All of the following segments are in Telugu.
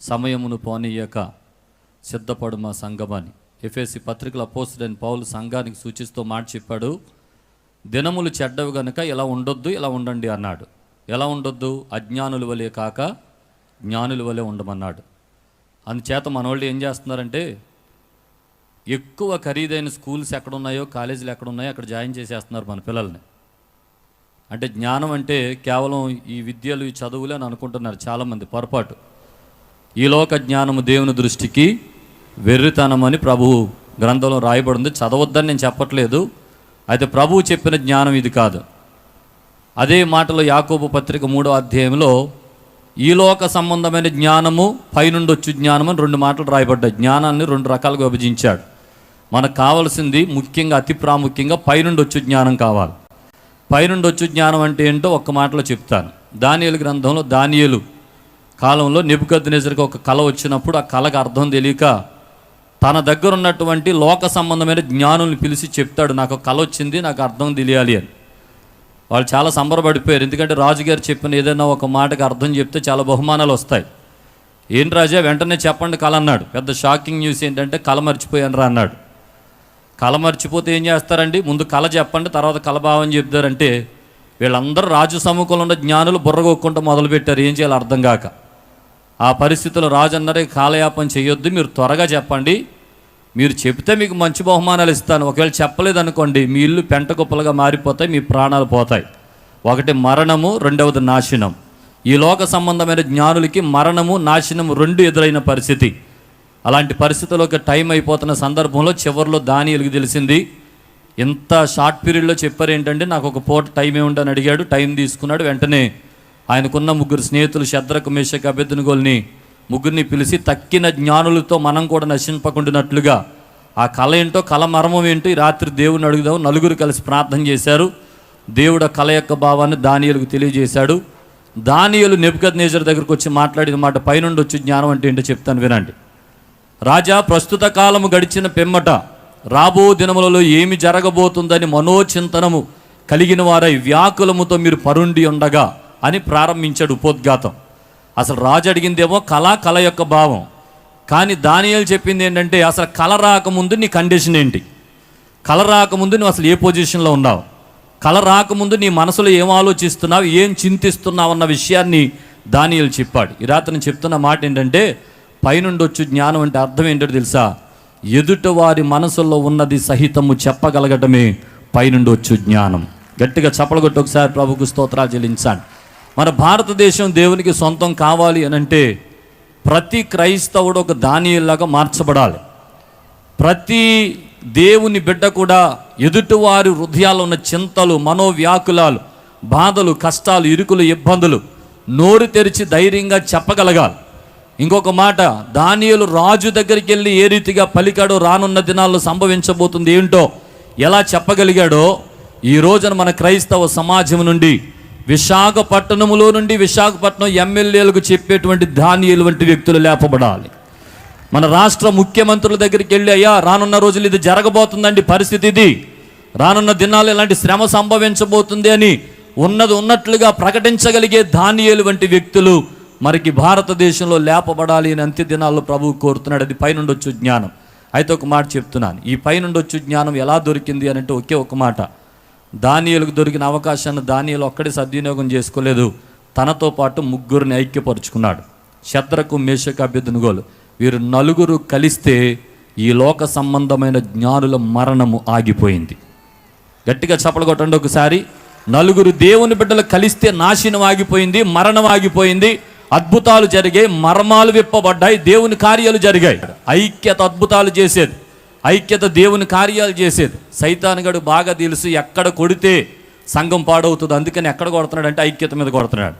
సమయమును పోనీయక సిద్ధపడు మా సంగమాన్ని ఎఫ్ఎసి పత్రికల అపోస్తుడైన పౌలు సంఘానికి సూచిస్తూ మాట చెప్పాడు దినములు చెడ్డవి గనుక ఇలా ఉండొద్దు ఇలా ఉండండి అన్నాడు. ఎలా ఉండొద్దు? అజ్ఞానుల వలె కాక జ్ఞానుల వలె ఉండమన్నాడు. అందుచేత మన వాళ్ళు ఏం చేస్తున్నారంటే ఎక్కువ ఖరీదైన స్కూల్స్ ఎక్కడున్నాయో కాలేజీలు ఎక్కడున్నాయో అక్కడ జాయిన్ చేసేస్తున్నారు మన పిల్లల్ని. అంటే జ్ఞానం అంటే కేవలం ఈ విద్యలు ఈ చదువులే అని అనుకుంటున్నారు చాలామంది పొరపాటు. ఈ లోక జ్ఞానము దేవుని దృష్టికి వెర్రితనమని ప్రభువు గ్రంథంలో రాయబడింది. చదవద్దని నేను చెప్పట్లేదు. అయితే ప్రభువు చెప్పిన జ్ఞానం ఇది కాదు. అదే మాటలో యాకోబు పత్రిక మూడో అధ్యాయంలో ఈ లోక సంబంధమైన జ్ఞానము పైనుండి వచ్చు జ్ఞానం అని రెండు మాటలు రాయబడ్డాయి. జ్ఞానాన్ని రెండు రకాలుగా విభజించాడు. మనకు కావాల్సింది ముఖ్యంగా అతి ప్రాముఖ్యంగా పైనుండి వచ్చు జ్ఞానం కావాలి. పైనుండి వచ్చు జ్ఞానం అంటే ఏంటో ఒక్క మాటలో చెప్తాను. దానియలు గ్రంథంలో దానియలు కాలంలో నెబుకద్నెజర్కి ఒక కళ వచ్చినప్పుడు ఆ కళకు అర్థం తెలియక తన దగ్గర ఉన్నటువంటి లోక సంబంధమైన జ్ఞానుల్ని పిలిచి చెప్తాడు నాకు ఒక కళ వచ్చింది నాకు అర్థం తెలియాలి అని. వాళ్ళు చాలా సంబరపడిపోయారు. ఎందుకంటే రాజుగారు చెప్పిన ఏదైనా ఒక మాటకు అర్థం చెప్తే చాలా బహుమానాలు వస్తాయి. ఏంటి రాజా వెంటనే చెప్పండి కళ అన్నాడు. పెద్ద షాకింగ్ న్యూస్ ఏంటంటే కళ మర్చిపోయాను రా అన్నాడు. కళ మర్చిపోతే ఏం చేస్తారండి? ముందు కళ చెప్పండి తర్వాత కలభావం చెప్తారంటే వీళ్ళందరూ రాజు సముఖంలో ఉన్న జ్ఞానులు బుర్రగొక్కుంటూ మొదలుపెట్టారు. ఏం చేయాలి అర్థం కాక. ఆ పరిస్థితుల్లో రాజన్నరే కాలయాపం చేయొద్దు. మీరు త్వరగా చెప్పండి. మీరు చెప్తే మీకు మంచి బహుమానాలు ఇస్తాను. ఒకవేళ చెప్పలేదనుకోండి మీ ఇల్లు పెంట కుప్పలుగా మారిపోతాయి మీ ప్రాణాలు పోతాయి. ఒకటి మరణము రెండవది నాశనం. ఈ లోక సంబంధమైన జ్ఞానులకి మరణము నాశనము రెండు ఎదురైన పరిస్థితి. అలాంటి పరిస్థితుల్లోకి టైం అయిపోతున్న సందర్భంలో చివరిలో దానియలకు తెలిసింది ఇంత షార్ట్ పీరియడ్లో చెప్పారు ఏంటంటే నాకు ఒక పూట టైం ఏముంటని అడిగాడు. టైం తీసుకున్నాడు. వెంటనే ఆయనకున్న ముగ్గురు స్నేహితులు శద్రకు మేషకు అభ్యర్థనగోల్ని ముగ్గురిని పిలిచి తక్కిన జ్ఞానులతో మనం కూడా నశింపకుండానట్లుగా. ఆ కళ ఏంటో కళ మర్మం ఏంటో ఈ రాత్రి దేవుని అడుగుదాం. నలుగురు కలిసి ప్రార్థన చేశారు. దేవుడు ఆ కళ యొక్క భావాన్ని దానియలకు తెలియజేశాడు. దానియలు నెబ్కద్ నేజర్ దగ్గరకు వచ్చి మాట్లాడిన మాట పైనుండి వచ్చి జ్ఞానం అంటే ఏంటో చెప్తాను వినండి. రాజా ప్రస్తుత కాలము గడిచిన పెమ్మట రాబో దినములలో ఏమి జరగబోతుందని మనోచింతనము కలిగిన వారై వ్యాకులముతో మీరు పరుండి ఉండగా అని ప్రారంభించాడు ఉపోద్ఘాతం. అసలు రాజు అడిగిందేమో కళ కళ యొక్క భావం. కానీ దానియాలు చెప్పింది ఏంటంటే అసలు కళ రాకముందు నీ కండిషన్ ఏంటి? కళ రాకముందు నువ్వు అసలు ఏ పొజిషన్లో ఉన్నావు? కళ రాకముందు నీ మనసులో ఏం ఆలోచిస్తున్నావు? ఏం చింతిస్తున్నావు అన్న విషయాన్ని దానియలు చెప్పాడు. ఈ రాత్రి చెప్తున్న మాట ఏంటంటే పైనుండి వచ్చు జ్ఞానం అంటే అర్థం ఏంటో తెలుసా? ఎదుట వారి మనసులో ఉన్నది సహితము చెప్పగలగటమే పైనుండి వచ్చు జ్ఞానం. గట్టిగా చప్పలగొట్టి ఒకసారి ప్రభుకు స్తోత్రాలు చెల్లించాను మన భారతదేశం దేవునికి సొంతం కావాలి అని అంటే ప్రతి క్రైస్తవుడు ఒక దానిలాగా మార్చబడాలి. ప్రతి దేవుని బిడ్డ కూడా ఎదుటివారి హృదయాల్లో ఉన్న చింతలు మనోవ్యాకులాలు బాధలు కష్టాలు ఇరుకులు ఇబ్బందులు నోరు తెరిచి ధైర్యంగా చెప్పగలగాలి. ఇంకొక మాట దానియులు రాజు దగ్గరికి వెళ్ళి ఏ రీతిగా పలికాడో రానున్న దినాల్లో సంభవించబోతుంది ఏంటో ఎలా చెప్పగలిగాడో ఈ రోజున మన క్రైస్తవ సమాజం నుండి విశాఖపట్నములో నుండి విశాఖపట్నం ఎమ్మెల్యేలకు చెప్పేటువంటి ధాన్యాలు వంటి వ్యక్తులు లేపబడాలి. మన రాష్ట్ర ముఖ్యమంత్రుల దగ్గరికి వెళ్ళి అయ్యా రానున్న రోజులు ఇది జరగబోతుందండి పరిస్థితి ఇది. రానున్న దినాలు ఇలాంటి శ్రమ సంభవించబోతుంది అని ఉన్నది ఉన్నట్లుగా ప్రకటించగలిగే ధాన్యాలు వంటి వ్యక్తులు మనకి భారతదేశంలో లేపబడాలి అని అంత్య దినాల్లో ప్రభువు కోరుతున్నాడు. అది పైనుండొచ్చు జ్ఞానం. అయితే ఒక మాట చెప్తున్నాను. ఈ పైనుండొచ్చు జ్ఞానం ఎలా దొరికింది అని అంటే ఒకే ఒక మాట. దానియలకు దొరికిన అవకాశాన్ని దానియలు ఒక్కడే సద్వినియోగం చేసుకోలేదు. తనతో పాటు ముగ్గురిని ఐక్యపరుచుకున్నాడు. శత్రకు మేషక అభ్యర్థునుగోలు వీరు నలుగురు కలిస్తే ఈ లోక సంబంధమైన జ్ఞానుల మరణము ఆగిపోయింది. గట్టిగా చప్పలు కొట్టండి ఒకసారి. నలుగురు దేవుని బిడ్డలు కలిస్తే నాశనం ఆగిపోయింది మరణం ఆగిపోయింది. అద్భుతాలు జరిగాయి మర్మాలు విప్పబడ్డాయి దేవుని కార్యాలు జరిగాయి. ఐక్యత అద్భుతాలు చేసేది. ఐక్యత దేవుని కార్యాలు చేసేది. సైతానుగడు బాగా తెలుసు ఎక్కడ కొడితే సంఘం పాడవుతుంది. అందుకని ఎక్కడ కొడుతున్నాడు అంటే ఐక్యత మీద కొడుతున్నాడు.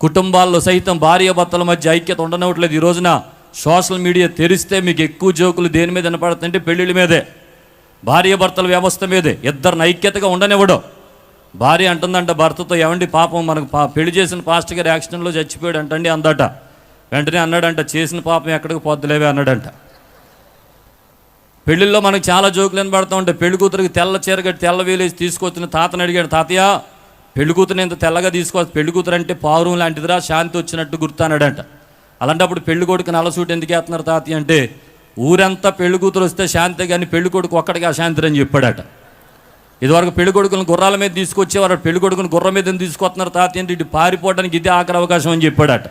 కుటుంబాల్లో సైతం భార్య భర్తల మధ్య ఐక్యత ఉండనవట్లేదు. ఈ రోజున సోషల్ మీడియా తెరిస్తే మీకు ఎక్కువ జోకులు దేని మీద వినపడుతుంటే పెళ్ళిళ్ళ మీదే. భార్య భర్తల వ్యవస్థ మీదే. ఇద్దరిని ఐక్యతగా ఉండనివ్వడు. భార్య అంటుందంట భర్తతో ఏమండి పాపం? మనకు పా పెళ్ళి చేసిన పాస్ట్ గారు యాక్సిడెంట్లో చచ్చిపోయాడు అంటండి అందట. వెంటనే అన్నాడంట చేసిన పాపం ఎక్కడికి పోద్దులేవే అన్నాడంట. పెళ్ళిళ్ళలో మనకు చాలా జోకులు వినబడతా ఉంటాయి. పెళ్ళి కూతురికి తెల్ల చీర కట్టి తెల్ల వేలేసి తీసుకొచ్చిన తాతని అడిగాడు తాతయ్య పెళ్ళి కూతురు ఇంత తెల్లగా తీసుకోవచ్చు పెళ్ళి కూతురు అంటే పావురం లాంటిదిరా శాంతి వచ్చినట్టు గుర్తు అలాంటప్పుడు పెళ్ళి కొడుకుని అలసూటి ఎందుకు వేస్తున్నారు తాతయ్య అంటే ఊరంతా పెళ్ళి కూతురు వస్తే శాంతి కానీ పెళ్ళి కొడుకు ఒక్కడికి అశాంతి అని చెప్పాడట. ఇదివరకు పెళ్ళి కొడుకుని గుర్రాల మీద తీసుకొచ్చేవారు. పెళ్ళి కొడుకుని గుర్రం మీద తీసుకొస్తున్నారు తాతయ్య అంటే ఇటు పారిపోవడానికి ఇదే ఆఖరి అవకాశం అని చెప్పాడట.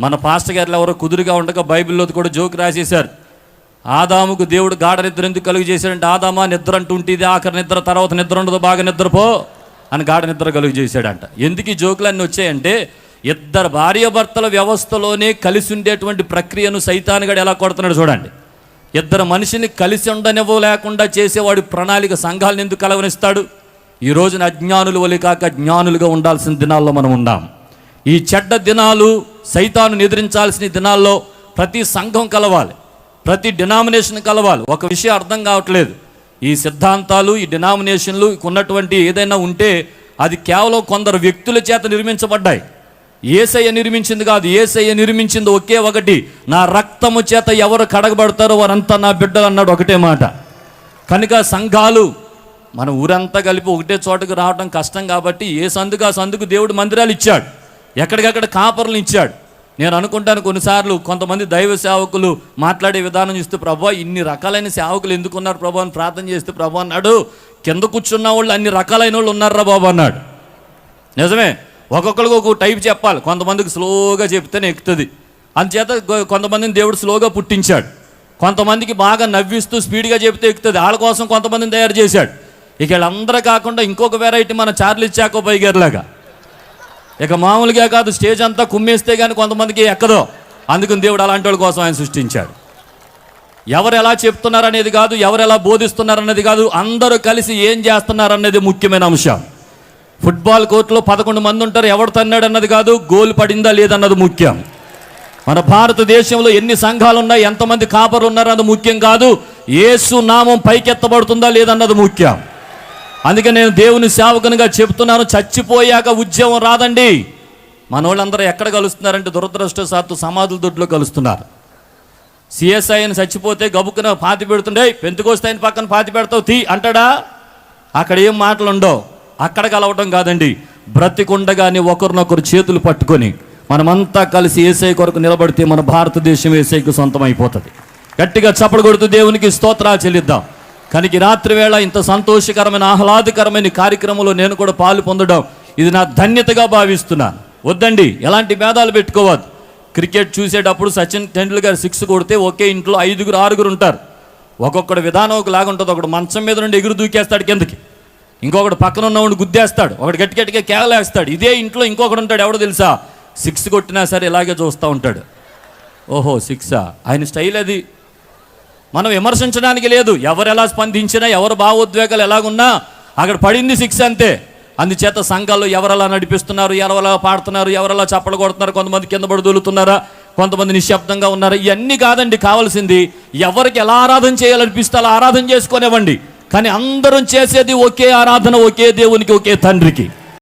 మన పాస్టర్ గారు ఎవరో కుదురుగా ఉండగా బైబిల్లో కూడా జోక్ రాసేశారు. ఆదాముకు దేవుడు గాఢ నిద్ర ఎందుకు కలుగు చేశాడంటే ఆదామా నిద్ర అంటూ ఆఖరి నిద్ర తర్వాత నిద్ర ఉండదు బాగా నిద్రపో అని గాఢ నిద్ర కలుగు చేశాడంట ఎందుకు ఈ జోకులన్నీ వచ్చాయంటే ఇద్దరు భార్యాభర్తల వ్యవస్థలోనే కలిసి ఉండేటువంటి ప్రక్రియను సైతానుగాడు ఎలా కొడుతున్నాడు చూడండి. ఇద్దరు మనిషిని కలిసి ఉండనివ్వలేకుండా చేసేవాడు ప్రణాళిక సంఘాలను ఎందుకు కలవనిస్తాడు? ఈ రోజున అజ్ఞానులు వలి కాక జ్ఞానులుగా ఉండాల్సిన దినాల్లో మనం ఉండాం. ఈ చెడ్డ దినాలు సైతాను నిద్రించాల్సిన దినాల్లో ప్రతి సంఘం కలవాలి. ప్రతి డినామినేషన్ కలవాలి. ఒక విషయం అర్థం కావట్లేదు. ఈ సిద్ధాంతాలు ఈ డినామినేషన్లు ఉన్నటువంటి ఏదైనా ఉంటే అది కేవలం కొందరు వ్యక్తుల చేత నిర్మించబడ్డాయి. ఏసయ్య నిర్మించింది కాదు ఏసయ్య నిర్మించింది ఒకే ఒకటి. నా రక్తము చేత ఎవరు కడగబడతారో వారంతా నా బిడ్డలు అన్నాడు ఒకటే మాట. కనుక సంఘాలు మన ఊరంతా కలిపి ఒకటే చోటకు రావడం కష్టం కాబట్టి ఏ సందుకు ఆ సందుకు దేవుడు మందిరాలు ఇచ్చాడు. ఎక్కడికక్కడ కాపర్లు ఇచ్చాడు. నేను అనుకుంటాను కొన్నిసార్లు కొంతమంది దైవ సేవకులు మాట్లాడే విధానం చూస్తే ప్రభా ఇన్ని రకాలైన సేవకులు ఎందుకున్నారు ప్రభా? అని ప్రార్థన చేస్తే ప్రభా అన్నాడు. కింద కూర్చున్న వాళ్ళు అన్ని రకాలైన వాళ్ళు ఉన్నారా బాబు అన్నాడు. నిజమే. ఒక్కొక్కరికి ఒక టైప్ చెప్పాలి. కొంతమందికి స్లోగా చెప్తేనే ఎక్కుతుంది. అందుచేత కొంతమందిని దేవుడు స్లోగా పుట్టించాడు. కొంతమందికి బాగా నవ్విస్తూ స్పీడ్గా చెప్తే ఎక్కుతుంది. వాళ్ళ కోసం కొంతమందిని తయారు చేశాడు. ఇక వీళ్ళందరూ కాకుండా ఇంకొక వెరైటీ మన చార్లీ ఇచ్చాక పై గారిలాగా ఇక మామూలుగా కాదు స్టేజ్ అంతా కుమ్మేస్తే కానీ కొంతమందికి ఎక్కదు. అందుకని దేవుడు అలాంటి వాళ్ళ కోసం ఆయన సృష్టించాడు. ఎవరు ఎలా చెప్తున్నారు అనేది కాదు ఎవరు ఎలా బోధిస్తున్నారనేది కాదు అందరూ కలిసి ఏం చేస్తున్నారనేది ముఖ్యమైన అంశం. ఫుట్బాల్ కోర్టులో పదకొండు మంది ఉంటారు ఎవడు తన్నాడు అన్నది కాదు గోల్ పడిందా లేదన్నది ముఖ్యం. మన భారతదేశంలో ఎన్ని సంఘాలు ఉన్నాయి ఎంతమంది కాపర్లు ఉన్నారు అన్నది ముఖ్యం కాదు ఏసు నామం పైకెత్తబడుతుందా లేదన్నది ముఖ్యం. అందుకే నేను దేవుని సేవకునిగా చెప్తున్నాను చచ్చిపోయాక ఉద్యమం రాదండి. మన వాళ్ళందరూ ఎక్కడ కలుస్తున్నారంటే దురదృష్టశాత్తు సమాధుల దొడ్లో కలుస్తున్నారు. సిఎస్ఐ అని చచ్చిపోతే గబుక్కున పాతి పెడుతుండే పెంతుకొస్తాయని పక్కన పాతి పెడతావు తీ అంటాడా? అక్కడ ఏం మాటలు ఉండవు అక్కడ కలవటం కాదండి. బ్రతికుండగానే ఒకరినొకరు చేతులు పట్టుకొని మనమంతా కలిసి ఏసై కొరకు నిలబడితే మన భారతదేశం ఏసైకి సొంతం అయిపోతుంది గట్టిగా చప్పడు కొడుతూ దేవునికి స్తోత్రాలు చెల్లిద్దాం. కనుక రాత్రి వేళ ఇంత సంతోషకరమైన ఆహ్లాదకరమైన కార్యక్రమంలో నేను కూడా పాలు పొందడం ఇది నా ధన్యతగా భావిస్తున్నాను. వద్దండి ఎలాంటి భేదాలు పెట్టుకోవద్దు. క్రికెట్ చూసేటప్పుడు సచిన్ టెండూల్కర్ సిక్స్ కొడితే ఒకే ఇంట్లో ఐదుగురు ఆరుగురు ఉంటారు. ఒక్కొక్కడు విధానం ఒకలాగా ఉంటుంది. ఒకడు మంచం మీద నుండి ఎగురు దూకేస్తాడు కిందకి. ఇంకొకడు పక్కన ఉన్నవాడు గుద్దేస్తాడు. ఒకడు గట్టి గట్టిగా కేవలేస్తాడు ఇదే ఇంట్లో ఇంకొకడు ఉంటాడు. ఎవడో తెలుసా? సిక్స్ కొట్టినా సరే ఇలాగే చూస్తూ ఉంటాడు. ఓహో సిక్సా? ఆయన స్టైల్ అది. మనం విమర్శించడానికి లేదు. ఎవరు ఎలా స్పందించినా ఎవరు భావోద్వేగాలు ఎలాగున్నా అక్కడ పడింది శిక్ష అంతే. అందుచేత సంఘాల్లో ఎవరెలా నడిపిస్తున్నారు ఎవరెలా పాడుతున్నారు ఎవరెలా చప్పలు కొడుతున్నారు కొంతమంది కింద పడుదలుతున్నారా కొంతమంది నిశ్శబ్దంగా ఉన్నారు ఇవన్నీ కాదండి. కావాల్సింది ఎవరికి ఎలా ఆరాధన చేయాలనిపిస్తే అలా ఆరాధన చేసుకునేవ్వండి. కానీ అందరం చేసేది ఒకే ఆరాధన ఒకే దేవునికి ఒకే తండ్రికి.